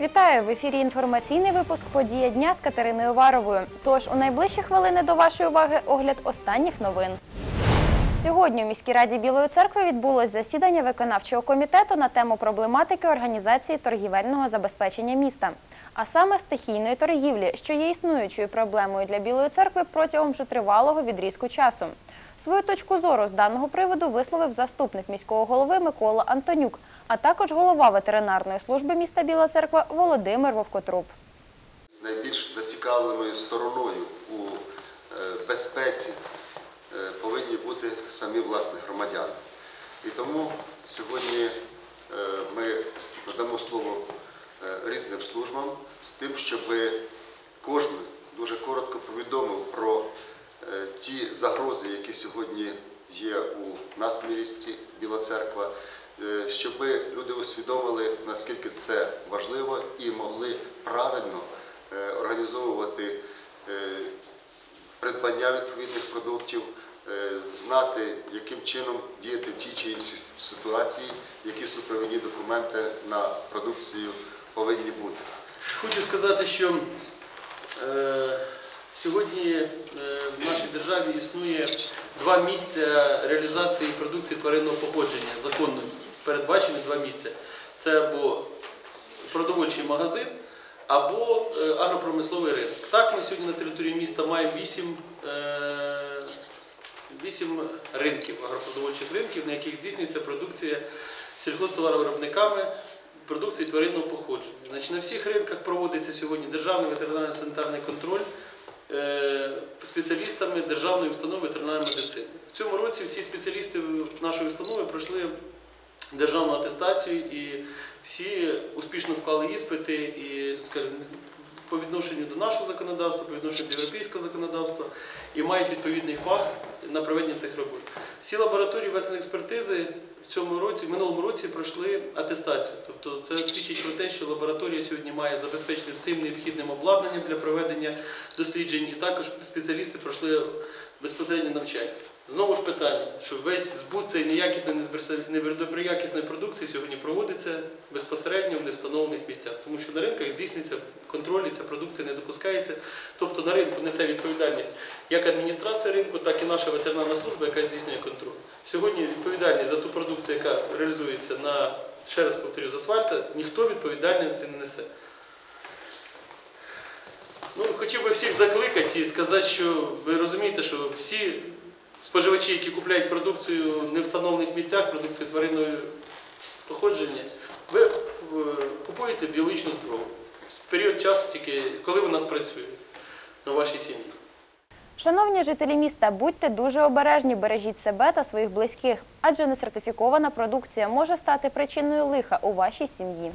Вітаю в ефірі інформаційний випуск Подія дня з Катериною Варовою. Тож у найближчі хвилини до вашої уваги огляд останніх новин. Сьогодні у міській раді Білої церкви відбулось засідання виконавчого комітету на тему проблематики організації торгівельного забезпечення міста, а саме стихійної торгівлі, що є існуючою проблемою для Білої церкви протягом вже тривалого відрізку часу. Свою точку зору з даного приводу висловив заступник міського голови Микола Антонюк, а також голова ветеринарної служби міста Біла Церква Володимир Вовкотруб. найбільш зацікавленою стороною у е, безпеці е, повинні бути самі власні громадяни. І тому сьогодні е, ми надамо слово різним службам з тим, щоб кожен дуже коротко повідомив про ті загрози, які сьогодні є у нас в місті Біла Церква, е, щоб люди усвідомили, наскільки це важливо і могли правильно е, організовувати е, придбання відповідних продуктів, знати, яким чином діяти в тій чи іншій ситуації, які супровідні документи на продукцію повинні бути. Хочу сказати, що сьогодні е, в нашій державі існує два місця реалізації продукції тваринного походження, законно передбачені два місця. Це або продовольчий магазин, або е, агропромисловий ринок. Так, ми сьогодні на території міста маємо вісім. е, Вісім ринків, агропродовольчих ринків, на яких здійснюється продукція сільхозтоваровиробниками продукції тваринного походження. Значить, на всіх ринках проводиться сьогодні державний ветеринарно-санітарний контроль е, спеціалістами Державної установи ветеринарної медицини. В цьому році всі спеціалісти нашої установи пройшли державну атестацію і всі успішно склали іспити і, скажімо, по відношенню до нашого законодавства, по відношенню до європейського законодавства і мають відповідний фах на проведення цих робот. Всі лабораторії експертизи в цьому році, в минулому році пройшли атестацію. Тобто це свідчить про те, що лабораторія сьогодні має забезпечити всім необхідним обладнанням для проведення досліджень, і також спеціалісти пройшли безпосередньо навчання. Знову ж питання, що весь збут цієї неякісної, недоброякісної продукції сьогодні проводиться безпосередньо в невстановлених місцях, тому що на ринках здійснюється контроль, і ця продукція не допускається. Тобто на ринку несе відповідальність як адміністрація ринку, так і наша ветеринарна служба, яка здійснює контроль. Сьогодні відповідальність за ту продукцію, яка реалізується на, ще раз повторю, з асфальта, ніхто відповідальності не несе. Ну, хотів би всіх закликати і сказати, що ви розумієте, що всі споживачі, які купляють продукцію в невстановлених місцях, продукцію тваринного походження, ви купуєте біологічну зброю. Період часу тільки коли вона спрацює на вашій сім'ї. Шановні жителі міста, будьте дуже обережні, бережіть себе та своїх близьких, адже несертифікована продукція може стати причиною лиха у вашій сім'ї.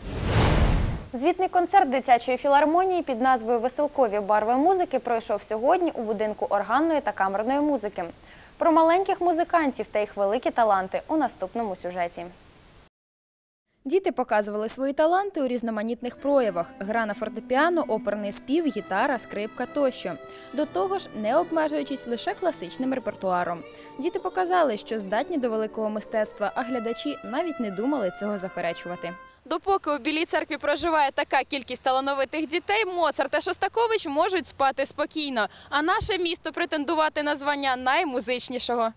Звітний концерт дитячої філармонії під назвою Веселкові барви музики пройшов сьогодні у будинку органної та камерної музики. Про маленьких музикантів та їх великі таланти у наступному сюжеті. Діти показували свої таланти у різноманітних проявах: гра на фортепіано, оперний спів, гітара, скрипка тощо. До того ж, не обмежуючись лише класичним репертуаром. Діти показали, що здатні до великого мистецтва, а глядачі навіть не думали цього заперечувати. Допоки у Білій церкві проживає така кількість талановитих дітей, Моцарт та Шостакович можуть спати спокійно, а наше місто претендувати на звання наймузичнішого.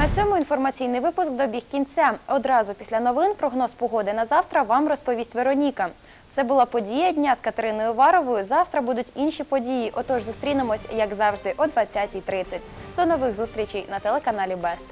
На цьому інформаційний випуск добіг кінця. Одразу після новин прогноз погоди на завтра вам розповість Вероніка. Це була подія дня з Катериною Варовою. Завтра будуть інші події. Отож зустрінемось, як завжди, о 20.30. До нових зустрічей на телеканалі Бест.